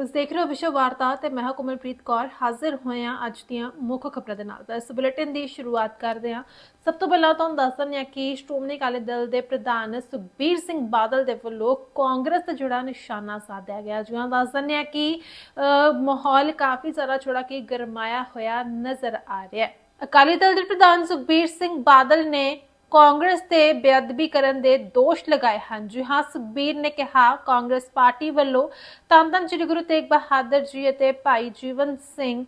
ਤੁਸੀਂ ਦੇਖ ਰਹੇ ਹੋ ਵਿਸ਼ਵ ਵਾਰਤਾ ਤੇ ਮੈਂ ਕੋਮਲਪ੍ਰੀਤ ਕੌਰ ਹਾਜ਼ਰ ਹੋਏ ਹਾਂ ਅੱਜ ਦੀਆਂ ਮੁੱਖ ਖਬਰਾਂ ਦੇ ਨਾਲ। ਤਾਂ ਇਸ ਬੁਲੇਟਿਨ ਦੀ ਸ਼ੁਰੂਆਤ ਕਰਦੇ ਹਾਂ। ਸਭ ਤੋਂ ਪਹਿਲਾਂ ਤੁਹਾਨੂੰ ਦੱਸ ਦਿੰਦੇ ਹਾਂ ਕਿ ਸ਼੍ਰੋਮਣੀ ਅਕਾਲੀ ਦਲ ਦੇ ਪ੍ਰਧਾਨ ਸੁਖਬੀਰ ਸਿੰਘ ਬਾਦਲ ਦੇ ਵੱਲੋਂ ਕਾਂਗਰਸ ਤੇ ਜਿਹੜਾ ਨਿਸ਼ਾਨਾ ਸਾਧਿਆ ਗਿਆ। ਜਿਵੇਂ ਦੱਸ ਦਿੰਦੇ ਹਾਂ ਕਿ ਅਹ, ਮਾਹੌਲ ਕਾਫੀ ਜ਼ਿਆਦਾ ਛੋੜਾ ਕਿ ਗਰਮਾਇਆ ਹੋਇਆ ਨਜ਼ਰ ਆ ਰਿਹਾ ਹੈ। ਅਕਾਲੀ ਦਲ ਦੇ ਪ੍ਰਧਾਨ ਸੁਖਬੀਰ ਸਿੰਘ ਬਾਦਲ ਨੇ ਕਾਂਗਰਸ ਤੇ ਬੇਅਦਬੀ ਕਰਨ ਦੇ ਦੋਸ਼ ਲਗਾਏ ਹਨ। ਜੀ ਹਾਂ, ਸੁਖਬੀਰ ਨੇ ਕਿਹਾ, ਕਾਂਗਰਸ ਪਾਰਟੀ ਵੱਲੋਂ ਧੰਨ ਧੰਨ ਸ੍ਰੀ ਗੁਰੂ ਤੇਗ ਬਹਾਦਰ ਜੀ ਅਤੇ ਭਾਈ ਜੀਵਨ ਸਿੰਘ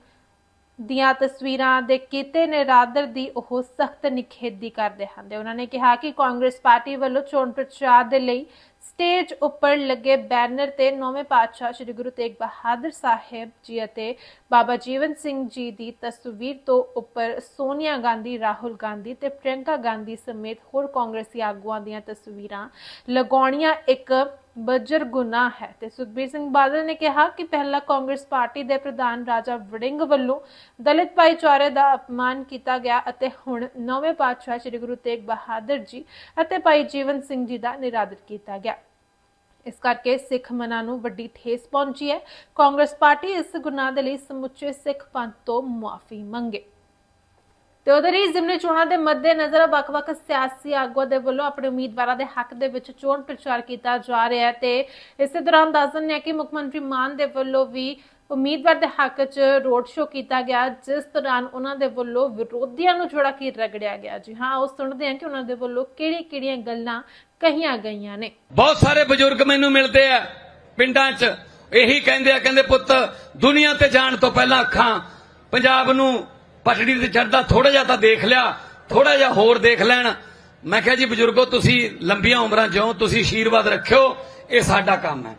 ਦੀਆਂ ਤਸਵੀਰਾਂ ਦੇ ਕੀਤੇ ਨਿਰਾਦਰ ਦੀ ਉਹ ਸਖਤ ਨਿਖੇਧੀ ਕਰਦੇ ਹਨ। ਤੇ ਉਹਨਾਂ ਨੇ ਕਿਹਾ ਕਿ ਕਾਂਗਰਸ ਪਾਰਟੀ ਵੱਲੋਂ ਚੋਣ ਪ੍ਰਚਾਰ ਦੇ ਲਈ ਸਟੇਜ ਉੱਪਰ ਲੱਗੇ ਬੈਨਰ ਤੇ ਨੌਵੇਂ ਪਾਤਸ਼ਾਹ ਸ੍ਰੀ ਗੁਰੂ ਤੇਗ ਬਹਾਦਰ ਸਾਹਿਬ ਜੀ ਅਤੇ ਬਾਬਾ ਜੀਵਨ ਸਿੰਘ ਜੀ ਦੀ ਤਸਵੀਰ ਤੋਂ ਉੱਪਰ ਸੋਨੀਆ ਗਾਂਧੀ, ਰਾਹੁਲ ਗਾਂਧੀ ਤੇ ਪ੍ਰਿਯੰਕਾ ਗਾਂਧੀ ਸਮੇਤ ਹੋਰ ਕਾਂਗਰਸੀ ਆਗੂਆਂ ਦੀਆਂ ਤਸਵੀਰਾਂ ਲਗਾਉਣੀਆਂ ਇੱਕ ਬੱਜਰ ਗੁਨਾਹ ਹੈ। ਤੇ ਸੁਖਬੀਰ ਸਿੰਘ ਬਾਦਲ ਨੇ ਕਿਹਾ ਕਿ ਪਹਿਲਾਂ ਕਾਂਗਰਸ ਪਾਰਟੀ ਦੇ ਪ੍ਰਧਾਨ ਰਾਜਾ ਵੜਿੰਗ ਵੱਲੋਂ ਦਲਿਤ ਭਾਈਚਾਰੇ ਦਾ ਅਪਮਾਨ ਕੀਤਾ ਗਿਆ ਅਤੇ ਹੁਣ ਨੌਵੇਂ ਪਾਤਸ਼ਾਹ ਸ੍ਰੀ ਗੁਰੂ ਤੇਗ ਬਹਾਦਰ ਜੀ ਅਤੇ ਭਾਈ ਜੀਵਨ ਸਿੰਘ ਜੀ ਦਾ ਨਿਰਾਦਰ ਕੀਤਾ ਗਿਆ। ਇਸ ਕਰਕੇ ਸਿੱਖ ਮਨਾਂ ਨੂੰ ਵੱਡੀ ਠੇਸ ਪਹੁੰਚੀ ਹੈ। ਕਾਂਗਰਸ ਪਾਰਟੀ ਇਸ ਗੁਨਾਹ ਦੇ ਲਈ ਸਮੁੱਚੇ ਸਿੱਖ ਪੰਥ ਤੋਂ ਮੁਆਫੀ ਮੰਗੇ। ਤੇ ਉਧਰ ਹੀ ਜ਼ਿਮਨੀ ਚੋਣਾਂ ਦੇ ਮੱਦੇ ਨਜ਼ਰ ਵੱਖ-ਵੱਖ ਸਿਆਸੀ ਆਗੂਆਂ ਦੇ ਵੱਲੋਂ ਆਪਣੇ ਉਮੀਦਵਾਰਾਂ ਦੇ ਹੱਕ ਦੇ ਵਿੱਚ ਚੋਣ ਪ੍ਰਚਾਰ ਕੀਤਾ ਜਾ ਰਿਹਾ ਹੈ ਤੇ ਇਸੇ ਦੌਰਾਨ ਦੱਸ ਦਿੰਦੇ ਕਿ ਮੁੱਖ ਮੰਤਰੀ ਮਾਨ ਦੇ ਵੱਲੋਂ ਵੀ ਉਮੀਦਵਾਰ ਦੇ ਹੱਕ 'ਚ ਰੋਡ ਸ਼ੋਅ ਕੀਤਾ ਗਿਆ, ਜਿਸ ਦੌਰਾਨ ਉਹਨਾਂ ਦੇ ਵੱਲੋਂ ਵਿਰੋਧੀਆਂ ਨੂੰ ਜਿਹੜਾ ਕਿ ਰਗੜਿਆ ਗਿਆ। ਜੀ ਹਾਂ, ਉਹ ਸੁਣਦੇ ਹਾਂ ਕਿ ਉਹਨਾਂ ਦੇ ਵੱਲੋਂ ਕਿਹੜੀ ਕਿਹੜੀਆਂ ਗੱਲਾਂ ਕਹੀਆਂ ਗਈਆਂ ਨੇ। ਬਹੁਤ ਸਾਰੇ ਬਜ਼ੁਰਗ ਮੈਨੂੰ ਮਿਲਦੇ ਆ ਪਿੰਡਾਂ 'ਚ। ਇਹੀ ਕਹਿੰਦੇ ਆ, ਕਹਿੰਦੇ ਪੁੱਤ, ਦੁਨੀਆ ਤੇ ਜਾਣ ਤੋਂ ਪਹਿਲਾਂ ਅੱਖਾਂ, ਪੰਜਾਬ ਨੂੰ ਪਟੜੀ ਤੇ ਚੜਦਾ ਥੋੜਾ ਜਿਹਾ ਤਾਂ ਦੇਖ ਲਿਆ ਥੋੜਾ ਜਿਹਾ ਹੋਰ ਦੇਖ ਲੈਣ। ਮੈਂ ਕਿਹਾ ਜੀ, ਬਜ਼ੁਰਗੋ, ਤੁਸੀਂ ਲੰਬੀਆਂ ਉਮਰਾਂ ਜਿਉ ਤੁਸੀਂ ਆਸ਼ੀਰਵਾਦ ਰੱਖਿਓ, ਇਹ ਸਾਡਾ ਕੰਮ ਹੈ।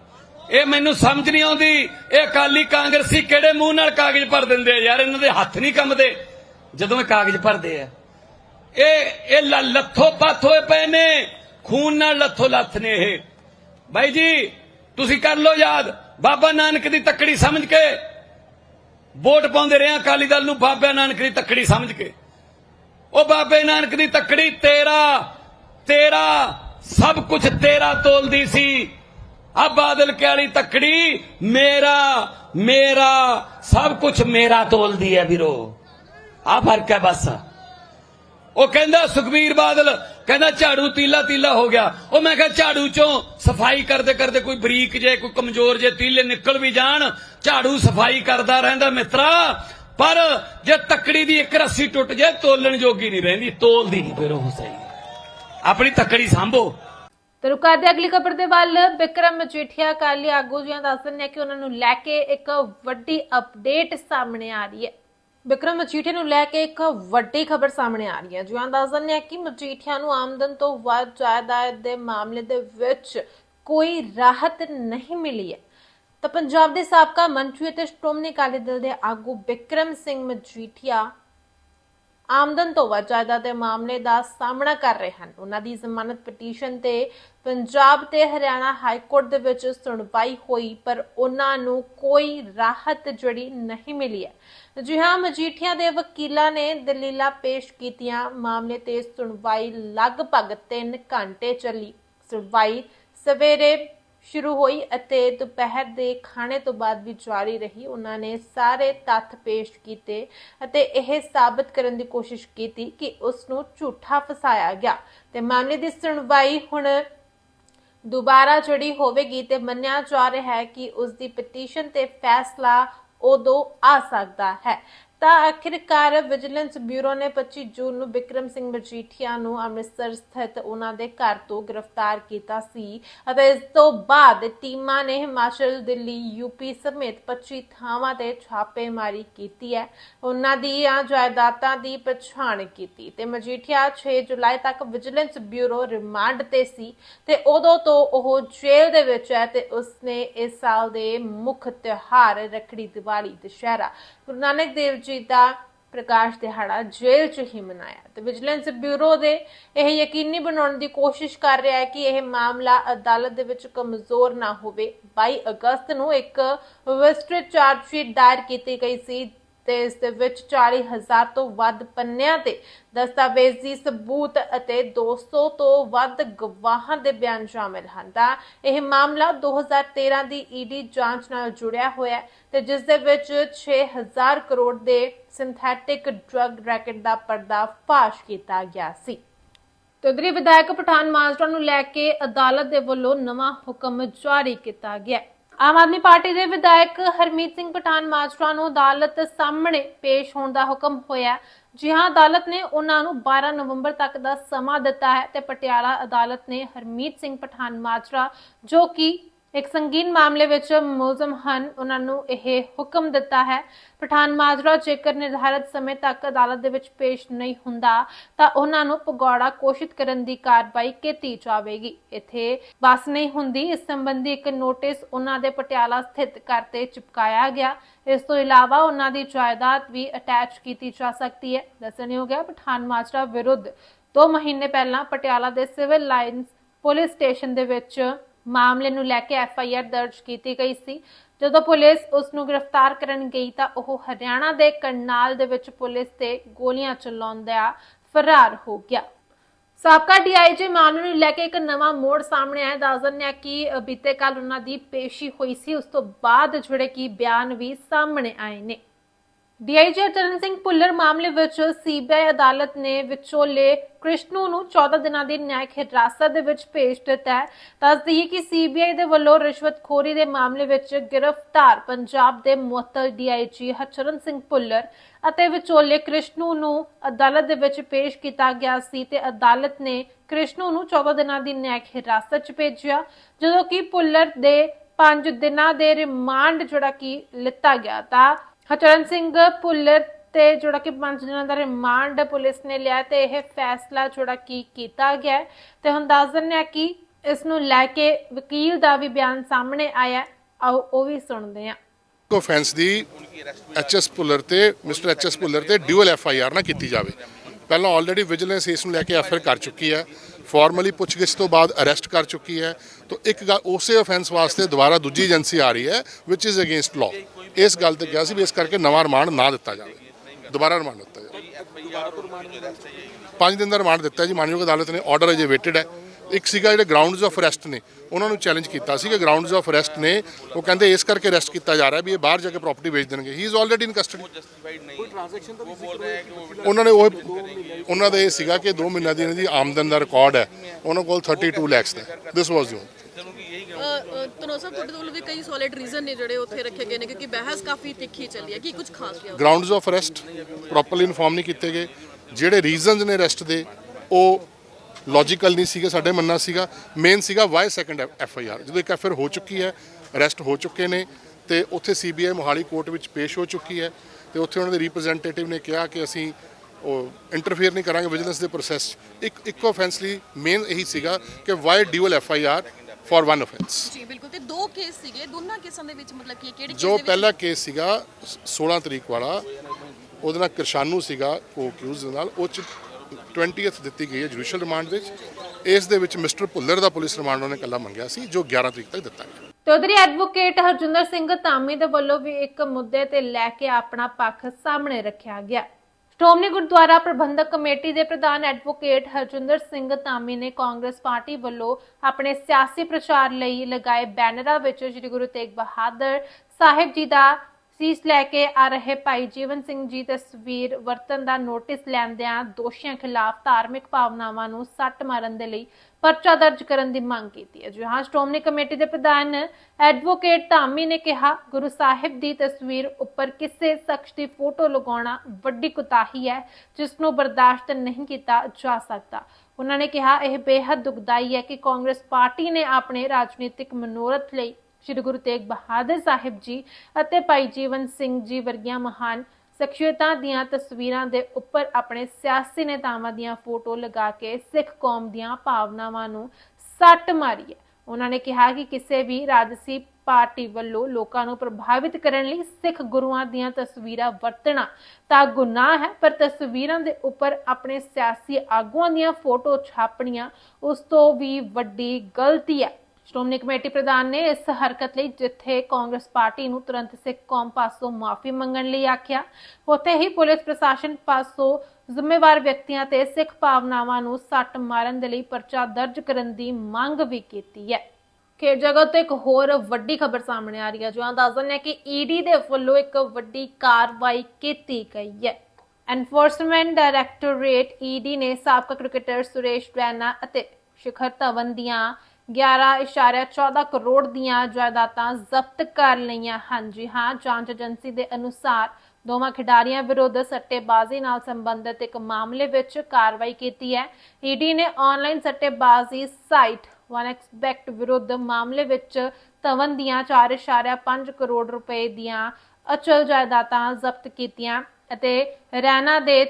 ਇਹ ਮੈਨੂੰ ਸਮਝ ਨਹੀਂ ਆਉਂਦੀ, ਇਹ ਅਕਾਲੀ ਕਾਂਗਰਸੀ ਕਿਹੜੇ ਮੂੰਹ ਨਾਲ ਕਾਗਜ਼ ਭਰ ਦਿੰਦੇ ਆ ਯਾਰ, ਇਹਨਾਂ ਦੇ ਹੱਥ ਨਹੀਂ ਕੰਮਦੇ ਜਦੋਂ ਇਹ ਕਾਗਜ਼ ਭਰਦੇ ਆ। ਇਹ ਇਹ ਲੱਥੋ ਪੱਥ ਹੋਏ ਪਏ ਨੇ, ਖੂਨ ਨਾਲ ਲੱਥੋ ਲੱਥ ਨੇ ਇਹ। ਬਾਈ ਜੀ, ਤੁਸੀਂ ਕਰ ਲਓ ਯਾਦ, ਬਾਬਾ ਨਾਨਕ ਦੀ ਤੱਕੜੀ ਸਮਝ ਕੇ ਵੋਟ ਪਾਉਂਦੇ ਰਹੇ ਅਕਾਲੀ ਦਲ ਨੂੰ ਬਾਬਾ ਨਾਨਕ ਦੀ ਤੱਕੜੀ ਸਮਝ ਕੇ। ਉਹ ਬਾਬੇ ਨਾਨਕ ਦੀ ਤੱਕੜੀ ਤੇਰਾ ਤੇਰਾ, ਸਭ ਕੁਝ ਤੇਰਾ ਤੋਲਦੀ ਸੀ। ਆ ਬਾਦਲ ਕਿਆਲੀ ਵਾਲੀ ਤੱਕੜੀ, ਮੇਰਾ ਮੇਰਾ, ਸਭ ਕੁਝ ਮੇਰਾ ਤੋਲਦੀ ਹੈ ਵੀਰੋ। ਆ ਫ਼ਰਕ ਹੈ ਬਸ। ਉਹ ਕਹਿੰਦਾ, ਸੁਖਬੀਰ ਬਾਦਲ ਕਹਿੰਦਾ, ਝਾੜੂ ਤੀਲਾ ਤੀਲਾ ਹੋ ਗਿਆ। ਉਹ ਮੈਂ ਕਿਹਾ, ਝਾੜੂ ਚੋਂ ਸਫ਼ਾਈ ਕਰਦੇ ਕਰਦੇ ਕੋਈ ਬਰੀਕ ਜੇ, ਕੋਈ ਕਮਜ਼ੋਰ ਜੇ ਤੀਲੇ ਨਿਕਲ ਵੀ ਜਾਣ, ਝਾੜੂ ਸਫ਼ਾਈ ਕਰਦਾ ਰਹਿੰਦਾ ਮਿੱਤਰਾ। ਪਰ ਜੇ ਤੱਕੜੀ ਦੀ ਇੱਕ ਰੱਸੀ ਟੁੱਟ ਜੇ, ਤੋਲਣ ਜੋਗੀ ਨਹੀਂ ਰਹਿੰਦੀ, ਤੋਲਦੀ ਨਹੀਂ, ਫਿਰ ਉਹ ਸਹੀ। ਆਪਣੀ ਤੱਕੜੀ ਸੰਭੋ। ਤੇ ਰੁਕਾ ਦੇ ਅਗਲੀ ਖਬਰ ਦੇ ਵੱਲ, ਵਿਕਰਮ ਮਜੀਠੀਆ ਕਾਲੀ ਆਗੂ ਜੀਆਂ ਦੱਸ ਦਿੰਦੇ ਨੇ ਕਿ ਉਹਨਾਂ ਨੂੰ ਲੈ ਕੇ ਇੱਕ ਵੱਡੀ ਅਪਡੇਟ ਸਾਹਮਣੇ ਆ ਰਹੀ ਹੈ। ਵਿਕਰਮ ਮਜੀਠੀਆ ਨੂੰ ਲੈ ਕੇ ਇੱਕ ਵੱਡੀ ਖਬਰ ਸਾਹਮਣੇ ਆ ਰਹੀ ਹੈ। ਜੀਆਂ ਦੱਸ ਦਿੰਦੇ ਆ ਕਿ ਮਜੀਠੀਆ ਨੂੰ ਆਮਦਨ ਤੋਂ ਵੱਧ ਜਾਇਦਾਦ ਦੇ ਮਾਮਲੇ ਦੇ ਵਿੱਚ ਕੋਈ ਰਾਹਤ ਨਹੀਂ ਮਿਲੀ ਹੈ। ਤਾਂ ਪੰਜਾਬ ਦੇ ਸਾਬਕਾ ਮੰਤਰੀ ਅਤੇ ਸ਼੍ਰੋਮਣੀ ਅਕਾਲੀ ਦਲ ਦੇ ਆਗੂ ਵਿਕਰਮ ਸਿੰਘ ਮਜੀਠੀਆ ਆਮਦਨ ਤੋਂ ਵੱਧ ਦੇ ਮਾਮਲੇ ਦਾ ਸਾਹਮਣਾ ਕਰ ਰਹੇ ਹਨ। ਉਹਨਾਂ ਦੀ ਜ਼ਮਾਨਤ ਪਟੀਸ਼ਨ ਤੇ ਪੰਜਾਬ ਤੇ ਹਰਿਆਣਾ ਹਾਈ ਕੋਰਟ ਦੇ ਵਿੱਚ ਸੁਣਵਾਈ ਹੋਈ, ਪਰ ਉਹਨਾਂ ਨੂੰ ਕੋਈ ਰਾਹਤ ਜਿਹੜੀ ਨਹੀਂ ਮਿਲੀ ਹੈ। ਜੀ ਹਾਂ, ਮਜੀਠੀਆ ਦੇ ਵਕੀਲਾਂ ਨੇ ਦਲੀਲਾਂ ਪੇਸ਼ ਕੀਤੀਆਂ। ਮਾਮਲੇ ਤੇ ਸੁਣਵਾਈ ਲਗਭਗ 3 ਘੰਟੇ ਚੱਲੀ। ਸੁਣਵਾਈ ਸਵੇਰੇ ਸ਼ੁਰੂ ਹੋਈ ਅਤੇ ਦੁਪਹਿਰ ਦੇ ਖਾਣੇ ਤੋਂ ਬਾਅਦ ਵੀ ਜਾਰੀ ਰਹੀ। ਉਹਨਾਂ ਨੇ ਸਾਰੇ ਤੱਥ ਪੇਸ਼ ਕੀਤੇ ਅਤੇ ਇਹ ਸਾਬਤ ਕਰਨ ਦੀ ਕੋਸ਼ਿਸ਼ ਕੀਤੀ ਕਿ ਉਸ ਨੂੰ ਝੂਠਾ ਫਸਾਇਆ ਗਿਆ ਤੇ ਮਾਮਲੇ ਦੀ ਸੁਣਵਾਈ ਹੁਣ ਦੁਬਾਰਾ ਜਿਹੜੀ ਹੋਵੇਗੀ ਤੇ ਮੰਨਿਆ ਜਾ ਰਿਹਾ ਹੈ ਕਿ ਉਸ ਦੀ ਪਟੀਸ਼ਨ ਤੇ ਫੈਸਲਾ ਉਦੋਂ ਆ ਸਕਦਾ ਹੈ। ਤਾਂ ਆਖਿਰਕਾਰ ਵਿਜੀਲੈਂਸ ਬਿਊਰੋ ਨੇ 25 ਜੂਨ ਨੂੰ ਵਿਕਰਮ ਸਿੰਘ ਮਜੀਠੀਆ ਨੂੰ ਅੰਮ੍ਰਿਤਸਰ ਸਥਿਤ ਉਹਨਾਂ ਦੇ ਘਰ ਤੋਂ ਗ੍ਰਿਫਤਾਰ ਕੀਤਾ ਸੀ ਅਤੇ ਇਸ ਤੋਂ ਬਾਅਦ ਟੀਮਾਂ ਨੇ ਹਿਮਾਚਲ, ਦਿੱਲੀ ਯੂਪੀ ਸਮੇਤ 25 ਥਾਵਾਂ ਤੇ ਛਾਪੇਮਾਰੀ ਕੀਤੀ ਹੈ। ਉਹਨਾਂ ਦੀਆਂ ਜਾਇਦਾਦਾਂ ਦੀ ਪਛਾਣ ਕੀਤੀ ਤੇ ਮਜੀਠੀਆ 6 ਜੁਲਾਈ ਤੱਕ ਵਿਜੀਲੈਂਸ ਬਿਊਰੋ ਰਿਮਾਂਡ ਤੇ ਸੀ ਤੇ ਉਦੋਂ ਤੋਂ ਉਹ ਜੇਲ੍ਹ ਦੇ ਵਿੱਚ ਹੈ ਤੇ ਉਸਨੇ ਇਸ ਸਾਲ ਦੇ ਮੁੱਖ ਤਿਉਹਾਰ ਰੱਖੜੀ ਦੀਵਾਲੀ ਦੁਸ਼ਹਿਰਾ। ਗੁਰੂ ਨਾਨਕ ਦੇਵ ਜੀ ਦਾ ਪ੍ਰਕਾਸ਼ ਦਿਹਾੜਾ ਜੇਲ੍ਹ 'ਚ ਹੀ ਮਨਾਇਆ। ਤੇ ਵਿਜੀਲੈਂਸ ਬਿਊਰੋ ਦੇ ਇਹ ਯਕੀਨੀ ਬਣਾਉਣ ਦੀ ਕੋਸ਼ਿਸ਼ ਕਰ ਰਿਹਾ ਹੈ ਕਿ ਇਹ ਮਾਮਲਾ ਅਦਾਲਤ ਦੇ ਵਿੱਚ ਕਮਜ਼ੋਰ ਨਾ ਹੋਵੇ। 22 ਅਗਸਤ ਨੂੰ ਇੱਕ ਵਿਸਤ੍ਰਿਤ ਚਾਰਜ ਸ਼ੀਟ ਦਾਇਰ ਕੀਤੀ ਗਈ ਸੀ। ਤੇ ਇਸ ਦੇ ਵਿੱਚ 40000 ਤੋਂ ਵੱਧ ਪੰਨਿਆਂ ਤੇ ਦਸਤਾਵੇਜ਼ੀ ਸਬੂਤ ਅਤੇ 200 ਤੋਂ ਵੱਧ ਗਵਾਹਾਂ ਦੇ ਬਿਆਨ ਸ਼ਾਮਿਲ ਹਨ। ਤਾਂ ਇਹ ਮਾਮਲਾ 2013 ਦੀ ਈਡੀ ਜਾਂਚ ਨਾਲ ਜੁੜਿਆ ਹੋਇਆ ਹੈ ਤੇ ਜਿਸ ਦੇ ਵਿੱਚ 6000 ਕਰੋੜ ਦੇ ਸਿੰਥੈਟਿਕ ਡਰੱਗ ਰੈਕਟ ਦਾ ਪਰਦਾਫਾਸ਼ ਕੀਤਾ ਗਿਆ ਸੀ। ਤੇ ਵਿਧਾਇਕ ਪਠਾਨ ਮਾਜਰਾ ਨੂੰ ਲੈ ਕੇ ਅਦਾਲਤ ਦੇ ਵੱਲੋਂ ਨਵਾਂ ਹੁਕਮ ਜਾਰੀ ਕੀਤਾ ਗਿਆ ਆਮ ਆਦਮੀ ਪਾਰਟੀ ਦੇ ਵਿਧਾਇਕ ਹਰਮੀਤ ਸਿੰਘ ਪਠਾਨ ਮਾਜਰਾ ਨੂੰ ਅਦਾਲਤ ਸਾਹਮਣੇ ਪੇਸ਼ ਹੋਣ ਦਾ ਹੁਕਮ ਹੋਇਆ ਹੈ। ਜੀ ਹਾਂ, ਅਦਾਲਤ ਨੇ ਉਹਨਾਂ ਨੂੰ 12 ਨਵੰਬਰ ਤੱਕ ਦਾ ਸਮਾਂ ਦਿੱਤਾ ਹੈ ਤੇ ਪਟਿਆਲਾ ਅਦਾਲਤ ਨੇ ਹਰਮੀਤ ਸਿੰਘ ਪਠਾਨ ਮਾਜਰਾ, ਜੋ ਕਿ ਇੱਕ ਸੰਗੀਨ ਮਾਮਲੇ ਵਿੱਚ ਮੁਲਜ਼ਮ ਹਨ। ਉਹਨਾਂ ਨੂੰ ਇਹ ਹੁਕਮ ਦਿੱਤਾ ਹੈ, ਪਠਾਨ ਮਾਜਰਾ ਜੇਕਰ ਨਿਰਧਾਰਿਤ ਸਮੇਂ ਤੱਕ ਅਦਾਲਤ ਦੇ ਵਿੱਚ ਪੇਸ਼ ਨਹੀਂ ਹੁੰਦਾ, ਤਾਂ ਉਹਨਾਂ ਨੂੰ ਭਗੌੜਾ ਘੋਸ਼ਿਤ ਕਰਨ ਦੀ ਕਾਰਵਾਈ ਕੀਤੀ ਜਾਵੇਗੀ। ਇੱਥੇ ਬਸ ਨਹੀਂ ਹੁੰਦੀ। ਇਸ ਸੰਬੰਧੀ ਇੱਕ ਨੋਟਿਸ ਉਹਨਾਂ ਦੇ ਪਟਿਆਲਾ ਸਥਿਤ ਘਰ ਤੇ ਚਿਪਕਾਇਆ ਗਿਆ। ਇਸ ਤੋਂ ਇਲਾਵਾ ਉਹਨਾਂ ਦੀ ਜਾਇਦਾਦ ਵੀ ਅਟੈਚ ਕੀਤੀ ਜਾ ਸਕਦੀ ਹੈ। ਦੱਸਣਯੋਗ ਹੈ, ਪਠਾਨ ਮਾਜਰਾ ਵਿਰੁੱਧ 2 ਮਹੀਨੇ ਪਹਿਲਾਂ ਪਟਿਆਲਾ ਦੇ ਸਿਵਲ ਲਾਈਨਸ ਪੁਲਿਸ ਸਟੇਸ਼ਨ ਦੇ ਵਿੱਚ ਮਾਮਲੇ ਨੂੰ ਲੈ ਕੇ ਐਫ ਆਈ ਆਰ ਦਰਜ ਕੀਤੀ ਗਈ ਸੀ। ਜਦੋਂ ਪੁਲਿਸ ਉਸ ਨੂੰ ਗ੍ਰਿਫਤਾਰ ਕਰਨ ਗਈ ਤਾਂ ਉਹ ਹਰਿਆਣਾ ਦੇ ਕਰਨਾਲ ਦੇ ਵਿੱਚ ਪੁਲਿਸ ਤੇ ਗੋਲੀਆਂ ਚਲਾਉਂਦਿਆਂ ਫਰਾਰ ਹੋ ਗਿਆ। ਸਾਬਕਾ ਡੀਆਈਜੀ ਮਾਮਲੇ ਨੂੰ ਲੈ ਕੇ ਇੱਕ ਨਵਾਂ ਮੋੜ ਸਾਹਮਣੇ ਆਇਆ। ਦੱਸ ਦਿੰਦੇ ਹਾਂ ਕਿ ਬੀਤੇ ਕੱਲ ਉਹਨਾਂ ਦੀ ਪੇਸ਼ੀ ਹੋਈ ਸੀ। ਉਸ ਤੋਂ ਬਾਅਦ ਜਿਹੜੇ ਕਿ ਬਿਆਨ ਵੀ ਸਾਹਮਣੇ ਆਏ ਨੇ। ਡੀਆਈਜੀ ਚਰਨ ਸਿੰਘ ਭੁੱਲਰ ਮਾਮਲੇ ਵਿੱਚ ਸੀਬੀਆਈ ਅਦਾਲਤ ਨੇ ਵਿਚੋਲੇ ਕ੍ਰਿਸ਼ਨੂ ਨੂੰ 14 ਦਿਨਾਂ ਦੀ ਨਿਆਇਕ ਹਿਰਾਸਤ ਦੇ ਵਿੱਚ ਭੇਜ ਦਿੱਤਾ ਹੈ। ਦੱਸ ਦਈਏ ਕਿ ਸੀਬੀਆਈ ਦੇ ਵੱਲੋਂ ਰਿਸ਼ਵਤਖੋਰੀ ਦੇ ਮਾਮਲੇ ਵਿੱਚ ਗ੍ਰਿਫਤਾਰ ਪੰਜਾਬ ਦੇ ਮੁਅੱਤਲ ਡੀਆਈਜੀ ਹਰਚਰਨ ਸਿੰਘ ਭੁੱਲਰ ਅਤੇ ਵਿਚੋਲੇ ਕ੍ਰਿਸ਼ਨੂ ਨੂੰ ਅਦਾਲਤ ਦੇ ਵਿੱਚ ਪੇਸ਼ ਕੀਤਾ ਗਿਆ ਸੀ ਤੇ ਅਦਾਲਤ ਨੇ ਕ੍ਰਿਸ਼ਨੂ ਨੂੰ 14 ਦਿਨਾਂ ਦੀ ਨਿਆਇਕ ਹਿਰਾਸਤ 'ਚ ਭੇਜਿਆ, ਜਦੋਂ ਕਿ ਭੁੱਲਰ ਦੇ 5 ਦਿਨਾਂ ਦੇ ਰਿਮਾਂਡ ਜਿਹੜਾ ਕਿ ਲਿੱਤਾ ਗਿਆ ਤਾਂ ਹਰਚਰਨ ਸਿੰਘ ਭੁੱਲਰ ਤੇ ਜਿਹੜਾ ਕਿ 5 ਦਿਨਾਂ ਦਾ ਰਿਮਾਂਡ ਪੁਲਿਸ ਨੇ ਲਿਆ ਤੇ ਇਹ ਫੈਸਲਾ ਜਿਹੜਾ ਕਿ ਕੀਤਾ ਗਿਆ ਤੇ ਹੁਣ ਦੱਸ ਦਿੰਦੇ ਆ ਕਿ ਇਸ ਨੂੰ ਲੈ ਕੇ ਵਕੀਲ ਦਾ ਵੀ ਬਿਆਨ ਸਾਹਮਣੇ ਆਇਆ ਆਓ, ਉਹ ਵੀ ਸੁਣਦੇ ਹਾਂ। ਆਫੈਂਸ ਦੀ ਐਚਐਸ ਭੁੱਲਰ ਤੇ ਮਿਸਟਰ ਐਚਐਸ ਭੁੱਲਰ ਤੇ ਡਿਊਅਲ ਐਫਆਈਆਰ ਨਾ ਕੀਤੀ ਜਾਵੇ। ਪਹਿਲਾਂ ਆਲਰੇਡੀ ਵਿਜੀਲੈਂਸ ਇਸ ਨੂੰ ਲੈ ਕੇ ਐਫਆਈਆਰ ਕਰ ਚੁੱਕੀ ਹੈ। ਫਾਰਮਲੀ ਪੁੱਛਗਿੱਛ ਤੋਂ ਬਾਅਦ ਅਰੈਸਟ ਕਰ ਚੁੱਕੀ ਹੈ। ਤਾਂ ਇੱਕ ਉਸੇ ਆਫੈਂਸ ਵਾਸਤੇ ਦੁਬਾਰਾ ਦੂਜੀ ਏਜੰਸੀ ਆ ਰਹੀ ਹੈ ਵਿਚ ਇਜ਼ ਅਗੇਂਸਟ ਲਾਅ ਇਸ ਗੱਲ ਤੇ ਕਿਹਾ ਸੀ ਵੀ ਇਸ ਕਰਕੇ ਨਵਾਂ ਰਿਮਾਂਡ ਨਾ ਦਿੱਤਾ ਜਾਵੇ। ਦੁਬਾਰਾ ਰਿਮਾਂਡ ਦਿੱਤਾ ਜਾਵੇ। ਪੰਜ ਦਿਨ ਦਾ ਰਿਮਾਂਡ ਦਿੱਤਾ ਜੀ। ਮਾਨਯੋਗ ਅਦਾਲਤ ਨੇ ਆਰਡਰ ਅਜੇ ਵੇਟਡ ਹੈ। ਇੱਕ ਸੀਗਾ ਜਿਹੜੇ ਗਰਾਊਂਡਸ ਆਫ ਅਰੈਸਟ ਨੇ ਉਹਨਾਂ ਨੂੰ ਚੈਲੰਜ ਕੀਤਾ ਸੀ ਕਿ ਗਰਾਊਂਡਸ ਆਫ ਅਰੈਸਟ ਨੇ ਉਹ ਕਹਿੰਦੇ ਇਸ ਕਰਕੇ ਅਰੈਸਟ ਕੀਤਾ ਜਾ ਰਿਹਾ ਵੀ ਇਹ ਬਾਹਰ ਜਾ ਕੇ ਪ੍ਰਾਪਰਟੀ ਵੇਚ ਦੇਣਗੇ। He is already in custody ਉਹਨਾਂ ਨੇ ਉਹ ਉਹਨਾਂ ਦਾ ਇਹ ਸੀਗਾ ਕਿ 2 ਮਹੀਨਿਆਂ ਦੀ ਇਹਨਾਂ ਦੀ ਆਮਦਨ ਦਾ ਰਿਕਾਰਡ ਹੈ। ਉਹਨਾਂ ਕੋਲ 32 ਲੱਖ ਦਾ। ਦਿਸ ਵਾਸ ਯੂ ਤਨੋ ਸਾਹਿਬ, ਤੁਹਾਡੇ ਵੱਲੋਂ ਵੀ ਕਈ ਸੋਲਿਡ ਰੀਜ਼ਨ ਨੇ ਜਿਹੜੇ ਉੱਥੇ ਰੱਖੇ ਗਏ ਨੇ, ਕਿਉਂਕਿ ਬਹਿਸ ਕਾਫੀ ਤਿੱਖੀ ਚੱਲੀ ਹੈ। ਕੀ ਕੁਝ ਖਾਸ ਰਿਹਾ? Grounds of arrest properly inform ਨਹੀਂ ਕੀਤੇ ਗਏ। ਜਿਹੜੇ ਰੀਜ਼ਨਸ ਨੇ ਅਰੈਸਟ ਦੇ, ਉਹ ਲੌਜੀਕਲ ਨਹੀਂ ਸੀਗੇ, ਸਾਡੇ ਮੰਨਣਾ ਸੀਗਾ। ਮੇਨ ਸੀਗਾ why second F I R ਜਦੋਂ ਇੱਕ ਐਫ ਆਰ ਹੋ ਚੁੱਕੀ ਹੈ ਅਰੈਸਟ ਹੋ ਚੁੱਕੇ ਨੇ, ਤੇ ਉੱਥੇ ਸੀਬੀਆਈ ਮੋਹਾਲੀ ਕੋਰਟ ਵਿੱਚ ਪੇਸ਼ ਹੋ ਚੁੱਕੀ ਹੈ, ਤੇ ਉੱਥੇ ਉਹਨਾਂ ਦੇ ਰਿਪਰੈਜ਼ੈਂਟੇਟਿਵ ਨੇ ਕਿਹਾ ਕਿ ਅਸੀਂ ਉਹ ਇੰਟਰਫੇਅਰ ਨਹੀਂ ਕਰਾਂਗੇ ਵਿਜੀਲੈਂਸ ਦੇ ਪ੍ਰੋਸੈਸ ਇੱਕ ਇੱਕ ਆਫੈਂਸ ਲਈ ਮੇਨ ਇਹੀ ਸੀਗਾ ਕਿ why dual F I R for one offence ਜੀ ਬਿਲਕੁਲ। ਤੇ ਦੋ ਕੇਸ ਸੀਗੇ ਦੋਨਾਂ ਕੇਸਾਂ ਦੇ ਵਿੱਚ ਮਤਲਬ ਕੀ ਕਿਹੜੇ ਜੋ ਪਹਿਲਾ ਕੇਸ ਸੀਗਾ 16 ਤਰੀਕ ਵਾਲਾ ਉਹਦੇ ਨਾਲ ਕਿਰਸ਼ਾਨੂ ਸੀਗਾ ਕੋ ਅਕਿਊਜ਼ ਨਾਲ ਉਹ ਚ 20th ਦਿੱਤੀ ਗਈ ਹੈ ਜੁਡੀਸ਼ੀਅਲ ਰਿਮਾਂਡ ਵਿੱਚ। ਇਸ ਦੇ ਵਿੱਚ ਮਿਸਟਰ ਭੁੱਲਰ ਦਾ ਪੁਲਿਸ ਰਿਮਾਂਡ ਉਹਨੇ ਕੱਲਾ ਮੰਗਿਆ ਸੀ ਜੋ 11 ਤਰੀਕ ਤੱਕ ਦਿੱਤਾ ਗਿਆ। ਤੇ ਉਧਰੀ ਐਡਵੋਕੇਟ ਹਰਜਿੰਦਰ ਸਿੰਘ ਧਾਮੀ ਦੇ ਵੱਲੋਂ ਵੀ ਇੱਕ ਮੁੱਦੇ ਤੇ ਲੈ ਕੇ ਆਪਣਾ ਪੱਖ ਸਾਹਮਣੇ ਰੱਖਿਆ ਗਿਆ। ਸ਼੍ਰੋਮਣੀ ਗੁਰਦੁਆਰਾ ਪ੍ਰਬੰਧਕ ਕਮੇਟੀ ਦੇ ਪ੍ਰਧਾਨ ਐਡਵੋਕੇਟ ਹਰਜਿੰਦਰ ਸਿੰਘ ਧਾਮੀ ਨੇ ਕਾਂਗਰਸ ਪਾਰਟੀ ਵੱਲੋਂ ਆਪਣੇ ਸਿਆਸੀ ਪ੍ਰਚਾਰ ਲਈ ਲਗਾਏ ਬੈਨਰਾਂ ਵਿੱਚ ਸ੍ਰੀ ਗੁਰੂ ਤੇਗ ਬਹਾਦਰ ਸਾਹਿਬ ਜੀ ਦਾ ਸੀਸ ਲੈ ਕੇ ਆ ਰਹੇ ਭਾਈ ਜੀਵਨ ਸਿੰਘ ਜੀ ਤਸਵੀਰ ਵਰਤਨ ਦਾ ਨੋਟਿਸ ਲੈਂਦਿਆਂ ਦੋਸ਼ੀਆਂ ਖਿਲਾਫ ਧਾਰਮਿਕ ਭਾਵਨਾਵਾਂ ਨੂੰ ਸੱਟ ਮਾਰਨ ਦੇ ਲਈ ਪਰਚਾ ਦਰਜ ਕਰਨ ਦੀ ਮੰਗ ਕੀਤੀ ਹੈ। ਜਹਾਂ ਸ਼੍ਰੋਮਣੀ ਕਮੇਟੀ ਦੇ ਪ੍ਰਧਾਨ ਐਡਵੋਕੇਟ ਧਾਮੀ ਨੇ ਕਿਹਾ, ਗੁਰੂ ਸਾਹਿਬ ਦੀ ਤਸਵੀਰ ਉੱਪਰ ਕਿਸੇ ਸ਼ਖਸ ਦੀ ਫੋਟੋ ਲਗਾਉਣਾ ਵੱਡੀ ਕੁਤਾਹੀ ਹੈ, ਜਿਸ ਨੂੰ ਬਰਦਾਸ਼ਤ ਨਹੀਂ ਕੀਤਾ ਜਾ ਸਕਦਾ। ਉਹਨਾਂ ਨੇ ਕਿਹਾ, ਇਹ ਬੇहद ਦੁਖਦਾਈ ਹੈ ਕਿ ਕਾਂਗਰਸ ਪਾਰਟੀ ਨੇ ਆਪਣੇ ਰਾਜਨੀਤਿਕ ਮਨੋਰਥ ਲਈ ਸ਼੍ਰੀ ਗੁਰੂ ਤੇਗ ਬਹਾਦਰ ਸਾਹਿਬ ਜੀ ਅਤੇ ਭਾਈ ਜੀਵਨ ਸਿੰਘ ਜੀ ਵਰਗੀਆਂ ਮਹਾਨ ਸ਼ਖਸੀਅਤਾਂ ਦੀਆਂ ਤਸਵੀਰਾਂ ਦੇ ਉੱਪਰ ਆਪਣੇ ਸਿਆਸੀ ਨੇਤਾਵਾਂ ਦੀਆਂ ਫੋਟੋ ਲਗਾ ਕੇ ਸਿੱਖ ਕੌਮ ਦੀਆਂ ਭਾਵਨਾਵਾਂ ਨੂੰ ਸੱਟ ਮਾਰੀ ਹੈ। ਉਹਨਾਂ ਨੇ ਕਿਹਾ ਕਿ ਕਿਸੇ ਵੀ ਰਾਜਸੀ ਪਾਰਟੀ ਵੱਲੋਂ ਲੋਕਾਂ ਨੂੰ ਪ੍ਰਭਾਵਿਤ ਕਰਨ ਲਈ ਸਿੱਖ ਗੁਰੂਆਂ ਦੀਆਂ ਤਸਵੀਰਾਂ ਵਰਤਣਾ ਤਾਂ ਗੁਨਾਹ ਹੈ, ਪਰ ਤਸਵੀਰਾਂ ਦੇ ਉੱਪਰ ਆਪਣੇ ਸਿਆਸੀ ਆਗੂਆਂ ਦੀਆਂ ਫੋਟੋ ਛਾਪਣੀਆਂ ਉਸ ਤੋਂ ਵੀ ਵੱਡੀ ਗਲਤੀ ਹੈ। ਸ਼੍ਰੋਮਣੀ ਕਮੇਟੀ ਪ੍ਰਧਾਨ ਨੇ ਇਸ ਹਰਕਤ ਲਈ ਜਿੱਥੇ ਕਾਂਗਰਸ ਪਾਰਟੀ ਨੂੰ ਤੁਰੰਤ ਸਿੱਖ ਕੌਮ ਪਾਸੋਂ ਮਾਫੀ ਮੰਗਣ ਲਈ ਆਖਿਆ, ਉੱਥੇ ਹੀ ਪੁਲਿਸ ਪ੍ਰਸ਼ਾਸਨ ਪਾਸੋਂ ਜ਼ਿੰਮੇਵਾਰ ਵਿਅਕਤੀਆਂ ਤੇ ਸਿੱਖ ਭਾਵਨਾਵਾਂ ਨੂੰ ਸੱਟ ਮਾਰਨ ਦੇ ਲਈ ਪਰਚਾ ਦਰਜ ਕਰਨ ਦੀ ਮੰਗ ਵੀ ਕੀਤੀ ਹੈ। ਖੇਡ ਜਗਤ ਤੋਂ ਇੱਕ ਹੋਰ ਵੱਡੀ ਖਬਰ ਸਾਹਮਣੇ ਆ ਰਹੀ ਹੈ, ਜੋ ਅੰਦਾਜ਼ਨ ਹੈ ਕਿ ਈਡੀ ਦੇ ਵੱਲੋਂ ਇੱਕ ਵੱਡੀ ਕਾਰਵਾਈ ਕੀਤੀ ਗਈ ਹੈ। ਐਨਫੋਰਸਮੈਂਟ ਡਾਇਰੈਕਟੋਰੇਟ ਈਡੀ ਨੇ ਸਾਬਕਾ ਕ੍ਰਿਕਟਰ ਸੁਰੇਸ਼ ਰੈਨਾ ਅਤੇ ਸ਼ਿਖਰ ਧਵਨ ਦੀਆਂ 11.14 ਕਰੋੜ ਦੀਆਂ ਜਾਇਦਾਦਾਂ ਜ਼ਬਤ ਕਰ ਲਈਆਂ। ਹਨ ਜੀ ਹਾਂ, ਜਾਂਚ ਏਜੰਸੀ ਦੇ ਅਨੁਸਾਰ ਦੋਵਾਂ ਖਿਡਾਰੀਆਂ ਵਿਰੁੱਧ ਸੱਟੇਬਾਜ਼ੀ ਨਾਲ ਸੰਬੰਧਿਤ ਇੱਕ ਮਾਮਲੇ ਵਿੱਚ ਕਾਰਵਾਈ ਕੀਤੀ ਹੈ। ਈਡੀ ਨੇ ਆਨਲਾਈਨ ਸੱਟੇਬਾਜ਼ੀ ਸਾਈਟ 1xbet ਵਿਰੁੱਧ ਮਾਮਲੇ ਵਿੱਚ ਧਵਨ ਦੀਆਂ 4.5 ਕਰੋੜ ਰੁਪਏ ਦੀਆਂ ਅਚਲ ਜਾਇਦਾਦਾਂ ਜ਼ਬਤ ਕੀਤੀਆਂ ਅਤੇ ਰੈਨਾ ਦੇ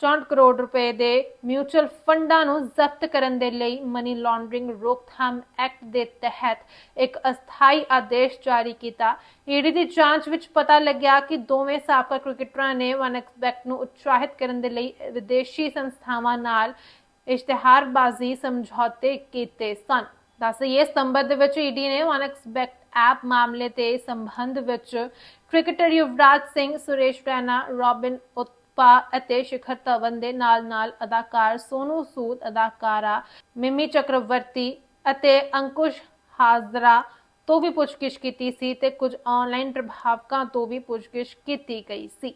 6.64 ਕਰੋੜ ਰੁਪਏ ਦੇ ਮਿਊਚੁਅਲ ਫੰਡਾਂ ਨੂੰ ਜ਼ਬਤ ਕਰਨ ਦੇ ਲਈ ਮਨੀ ਲਾਂਡਰਿੰਗ ਰੋਕਥਾਮ ਐਕਟ ਦੇ ਤਹਿਤ ਇੱਕ ਅਸਥਾਈ ਆਦੇਸ਼ ਜਾਰੀ ਕੀਤਾ। ਈਡੀ ਦੀ ਜਾਂਚ ਵਿੱਚ ਪਤਾ ਲੱਗਿਆ ਕਿ ਦੋਵੇਂ ਸਾਬਕਾ ਕ੍ਰਿਕਟਰਾਂ ਨੇ 1xbet ਨੂੰ ਉਤਸ਼ਾਹਿਤ ਕਰਨ ਦੇ ਲਈ ਵਿਦੇਸ਼ੀ ਸੰਸਥਾਵਾਂ ਨਾਲ ਇਸ਼ਤਿਹਾਰਬਾਜ਼ੀ ਸਮਝੌਤੇ ਕੀਤੇ ਸਨ। ਦੱਸਈਏ ਸਤੰਬਰ ਦੇ ਵਿੱਚ ਈਡੀ ਨੇ 1xbet ਐਪ ਮਾਮਲੇ ਦੇ ਸੰਬੰਧ ਵਿੱਚ ਕ੍ਰਿਕਟਰ ਯੁਵਰਾਜ ਸਿੰਘ, ਸੁਰੇਸ਼ ਰੈਨਾ, ਰੋਬਿਨ ਪਾ ਅਤੇ ਸ਼ਿਖਰ ਧਵਨ ਦੇ ਨਾਲ-ਨਾਲ ਅਦਾਕਾਰ ਸੋਨੂ ਸੂਦ, ਅਦਾਕਾਰਾ ਮਿਮੀ ਚੱਕਰਵਰਤੀ ਅਤੇ ਅੰਕੁਸ਼ ਹਾਜ਼ਰਾ ਤੋਂ ਵੀ ਪੁੱਛਗਿੱਛ ਕੀਤੀ ਸੀ ਤੇ ਕੁਝ ਆਨਲਾਈਨ ਪ੍ਰਭਾਵਕਾਂ ਤੋਂ ਵੀ ਪੁੱਛਗਿੱਛ ਕੀਤੀ ਗਈ ਸੀ।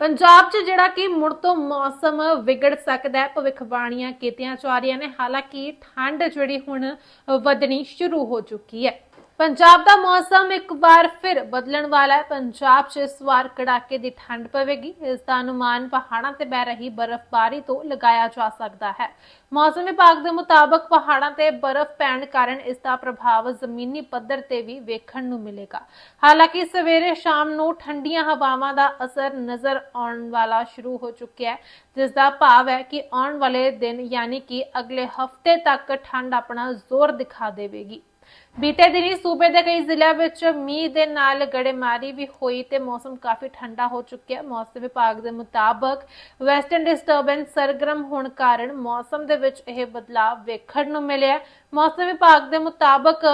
ਪੰਜਾਬ 'ਚ ਜਿਹੜਾ ਕਿ ਮੁੜ ਤੋਂ ਮੌਸਮ ਵਿਗੜ ਸਕਦਾ ਹੈ, ਭਵਿੱਖਬਾਣੀਆਂ ਕੀਤੀਆਂ ਜਾ ਰਹੀਆਂ ਨੇ, ਹਾਲਾਂਕਿ ਠੰਡ ਜਿਹੜੀ ਹੁਣ ਵਧਣੀ ਸ਼ੁਰੂ ਹੋ ਚੁੱਕੀ ਹੈ। ਪੰਜਾਬ ਦਾ ਮੌਸਮ ਇੱਕ ਵਾਰ ਫਿਰ ਬਦਲਣ ਵਾਲਾ ਹੈ। ਪੰਜਾਬ 'ਚ ਇਸ ਵਾਰ ਕੜਾਕੇ ਦੀ ਠੰਡ ਪਵੇਗੀ। ਇਸ ਦਾ ਅਨੁਮਾਨ ਪਹਾੜਾਂ ਤੇ ਬਹਿ ਰਹੀ ਬਰਫ਼ਬਾਰੀ ਤੋਂ ਲਗਾਇਆ ਜਾ ਸਕਦਾ ਹੈ। ਮੌਸਮ ਵਿਭਾਗ ਦੇ ਮੁਤਾਬਕ ਪਹਾੜਾਂ ਤੇ ਬਰਫ਼ ਪੈਣ ਕਾਰਨ ਇਸ ਦਾ ਪ੍ਰਭਾਵ ਜ਼ਮੀਨੀ ਪੱਧਰ ਤੇ ਵੀ ਵੇਖਣ ਨੂੰ ਮਿਲੇਗਾ। ਹਾਲਾਂਕਿ ਸਵੇਰੇ ਸ਼ਾਮ ਨੂੰ ਠੰਡੀਆਂ ਹਵਾਵਾਂ ਦਾ ਅਸਰ ਨਜ਼ਰ ਆਉਣ ਵਾਲਾ ਸ਼ੁਰੂ ਹੋ ਚੁੱਕਿਆ ਹੈ। ਜਿਸ ਦਾ ਭਾਵ ਹੈ ਕਿ ਆਉਣ ਵਾਲੇ ਦਿਨ ਯਾਨੀ ਕਿ ਅਗਲੇ ਹਫ਼ਤੇ ਤੱਕ ਠੰਡ ਆਪਣਾ ਜ਼ੋਰ ਦਿਖਾ ਦੇਵੇਗੀ। ਬੀਤੇ ਦਿਨੀ ਸੂਬੇ ਦੇ ਕਈ ਜ਼ਿਲ੍ਹਿਆਂ ਵਿੱਚ ਮੀਂਹ ਦੇ ਨਾਲ ਗੜੇਮਾਰੀ ਵੀ ਹੋਈ ਤੇ ਮੌਸਮ ਕਾਫੀ ਠੰਡਾ ਹੋ ਚੁੱਕਿਆ ਮੌਸਮ ਵਿਭਾਗ ਦੇ ਮੁਤਾਬਕ ਵੈਸਟਰਨ ਡਿਸਟਰਬੈਂਸ ਸਰਗਰਮ ਹੋਣ ਕਾਰਨ ਮੌਸਮ ਦੇ ਵਿੱਚ ਇਹ ਬਦਲਾਅ ਵੇਖਣ ਨੂੰ ਮਿਲਿਆ ਮੌਸਮ ਵਿਭਾਗ ਦੇ ਮੁਤਾਬਕ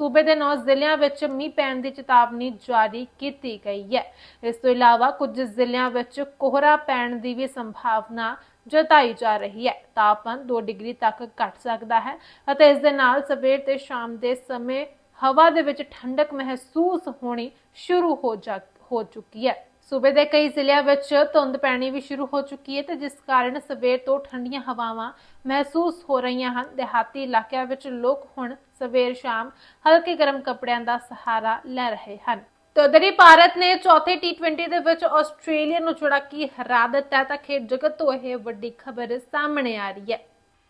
ਸੂਬੇ ਦੇ 9 ਜ਼ਿਲ੍ਹਿਆਂ ਵਿੱਚ ਮੀਂਹ ਪੈਣ ਦੀ ਚੇਤਾਵਨੀ ਜਾਰੀ ਕੀਤੀ ਗਈ ਹੈ। ਇਸ ਤੋਂ ਇਲਾਵਾ ਕੁਝ ਜ਼ਿਲ੍ਹਿਆਂ ਵਿੱਚ ਕੋਹਰਾ ਪੈਣ ਦੀ ਵੀ ਸੰਭਾਵਨਾ ਜਤਾਈ ਜਾ ਰਹੀ ਹੈ। ਤਾਪਮਾਨ 2 ਡਿਗਰੀ ਤੱਕ ਘਟ ਸਕਦਾ ਹੈ ਅਤੇ ਇਸ ਦੇ ਨਾਲ ਸਵੇਰ ਤੇ ਸ਼ਾਮ ਦੇ ਸਮੇਂ ਹਵਾ ਦੇ ਵਿੱਚ ਠੰਡਕ ਮਹਿਸੂਸ ਹੋਣੀ ਸ਼ੁਰੂ ਹੋ ਜਾ, ਹੋ ਚੁੱਕੀ ਹੈ। ਸੂਬੇ ਦੇ ਕਈ ਜ਼ਿਲ੍ਹਿਆਂ ਵਿੱਚ ਧੁੰਦ ਪੈਣੀ ਵੀ ਸ਼ੁਰੂ ਹੋ ਚੁੱਕੀ ਹੈ ਤੇ ਜਿਸ ਕਾਰਨ ਸਵੇਰ ਤੋਂ ਠੰਡੀਆਂ ਹਵਾਵਾਂ ਮਹਿਸੂਸ ਹੋ ਰਹੀਆਂ ਹਨ। ਦਿਹਾਤੀ ਇਲਾਕਿਆਂ ਵਿੱਚ ਲੋਕ ਹੁਣ ਸਵੇਰ ਸ਼ਾਮ ਹਲਕੇ ਗਰਮ ਕੱਪੜਿਆਂ ਦਾ ਸਹਾਰਾ ਲੈ ਰਹੇ ਹਨ। ਤੇ ਉਧਰ ਹੀ ਭਾਰਤ ਨੇ ਚੌਥੇ ਟੀ20 ਦੇ ਵਿੱਚ ਆਸਟ੍ਰੇਲੀਆ ਨੂੰ ਜਿਹੜਾ ਕਿ ਹਰਾ ਦਿੱਤਾ ਤਾਂ ਖੇਡ ਜਗਤ ਤੋਂ ਇਹ ਵੱਡੀ ਖਬਰ ਸਾਹਮਣੇ ਆ ਰਹੀ ਹੈ।